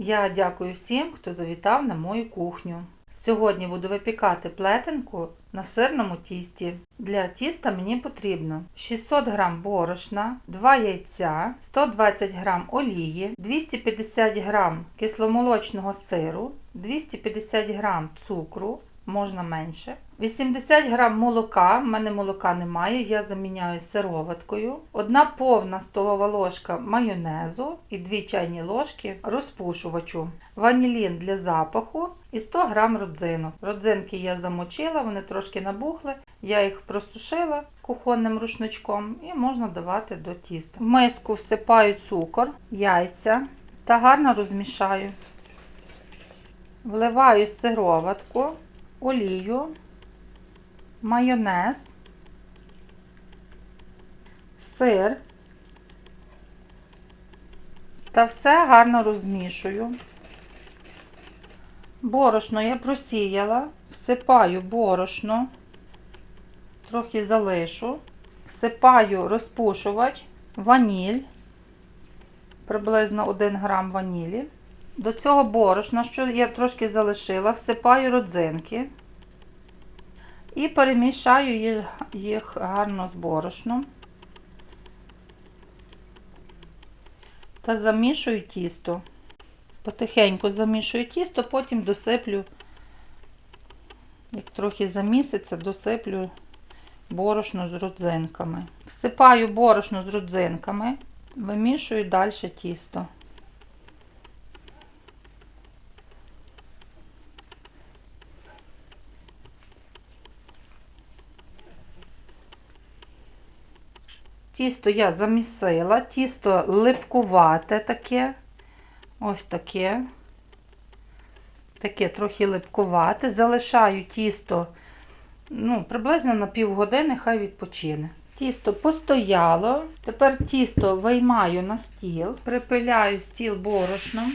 Я дякую всім, хто завітав на мою кухню. Сьогодні буду випікати плетенку на сирному тісті. Для тіста мені потрібно 600 г борошна, 2 яйця, 120 г олії, 250 г кисломолочного сиру, 250 г цукру, можна менше. 80 г молока, в мене молока немає, я заміняю сироваткою. Одна повна столова ложка майонезу і 2 чайні ложки розпушувачу. Ванілін для запаху і 100 г родзинок. Родзинки я замочила, вони трошки набухли. Я їх просушила кухонним рушничком і можна давати до тіста. В миску всипаю цукор, яйця та гарно розмішаю. Вливаю сироватку, олію, майонез, сир та все гарно розмішую. Борошно я просіяла, всипаю борошно, трохи залишу, всипаю розпушувач, ваніль, приблизно 1 грам ванілі. До цього борошна, що я трошки залишила, всипаю родзинки і перемішаю їх- гарно з борошном та замішую тісто. Потихеньку замішую тісто, потім досиплю, як трохи заміситься, досиплю борошно з родзинками. Всипаю борошно з родзинками, вимішую далі тісто. Тісто я замісила, тісто липкувате таке, ось таке, таке трохи липкувате. Залишаю тісто ну, приблизно на півгодини, хай відпочине. Тісто постояло, тепер тісто виймаю на стіл, припиляю стіл борошном.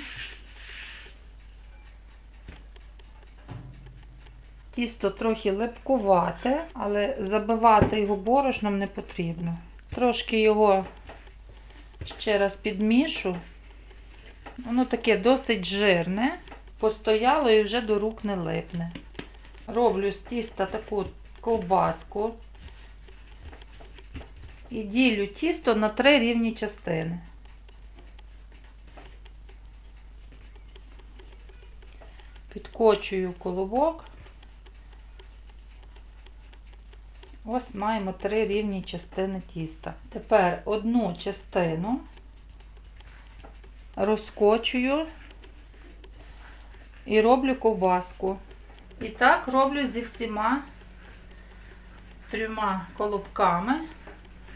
Тісто трохи липкувате, але забивати його борошном не потрібно. Трошки його ще раз підмішу. Воно таке досить жирне, постояло і вже до рук не липне. Роблю з тіста таку ковбаску і ділю тісто на три рівні частини. Підкочую колобок. Ось маємо три рівні частини тіста. Тепер одну частину розкочую і роблю ковбаску. І так роблю зі всіма трьома колобками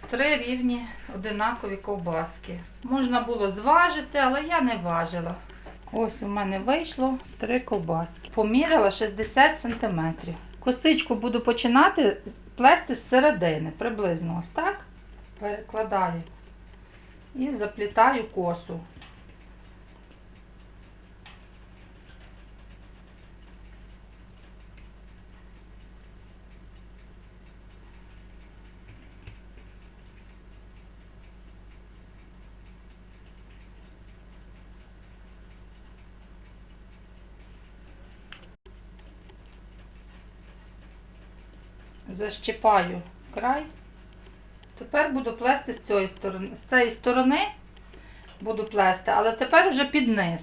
три рівні одинакові ковбаски. Можна було зважити, але я не важила. Ось у мене вийшло три ковбаски. Поміряла 60 см. Косичку буду починати плести з середини, приблизно ось так. Перекладаю і заплітаю косу. Защипаю край. Тепер буду плести з цієї сторони. З цієї сторони буду плести, але тепер вже під низ.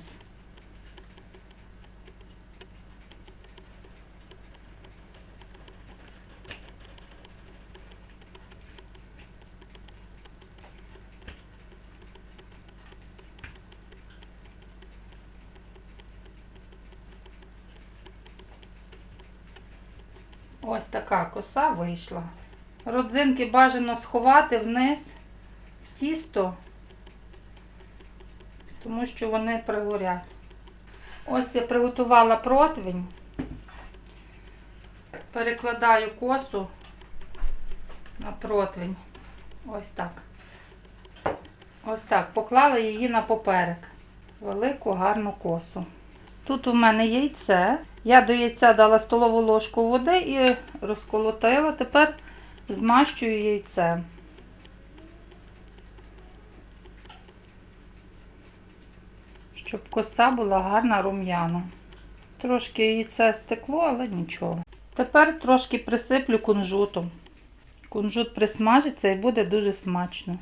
Ось така коса вийшла. Родзинки бажано сховати вниз в тісто, тому що вони пригорять. Ось я приготувала противень, перекладаю косу на противень. Ось так. Ось так. Поклала її на поперек. Велику гарну косу. Тут у мене яйце. Я до яйця дала столову ложку води і розколотила. Тепер змащую яйцем. щоб коса була гарна рум'яна. Трошки яйце стекло, але нічого. Тепер трошки присиплю кунжутом. Кунжут присмажиться і буде дуже смачно.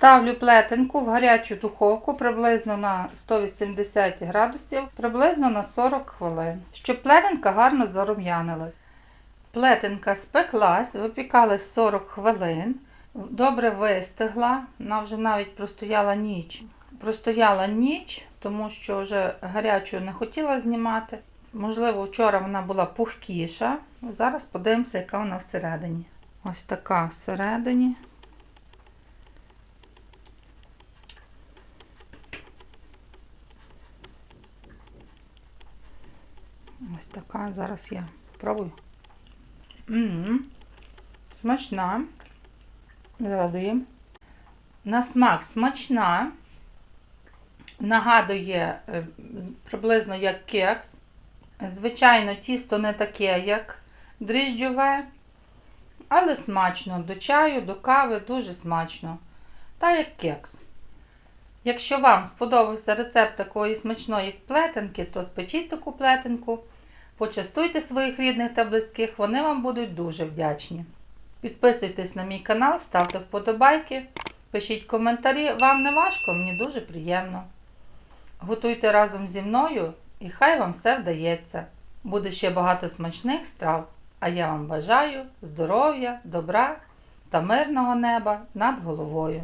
Ставлю плетенку в гарячу духовку приблизно на 180 градусів, приблизно на 40 хвилин, щоб плетенка гарно зарум'янилась. Плетенка спеклась, випікалась 40 хвилин, добре вистигла, вона вже навіть простояла ніч. Простояла ніч, тому що вже гарячу не хотіла знімати. Можливо, вчора вона була пухкіша. Зараз подивимося, яка вона всередині. Ось така всередині. Ось така, зараз я спробую. М-м-м. Смачна. Радує. На смак смачна. Нагадує е, приблизно як кекс. Звичайно, тісто не таке, як дріжджове, але смачно. До чаю, до кави дуже смачно. Та як кекс. Якщо вам сподобався рецепт такої смачної плетенки, то спечіть таку плетенку, почастуйте своїх рідних та близьких, вони вам будуть дуже вдячні. Підписуйтесь на мій канал, ставте вподобайки, пишіть коментарі, вам не важко, мені дуже приємно. Готуйте разом зі мною і хай вам все вдається. Буде ще багато смачних страв, а я вам бажаю здоров'я, добра та мирного неба над головою.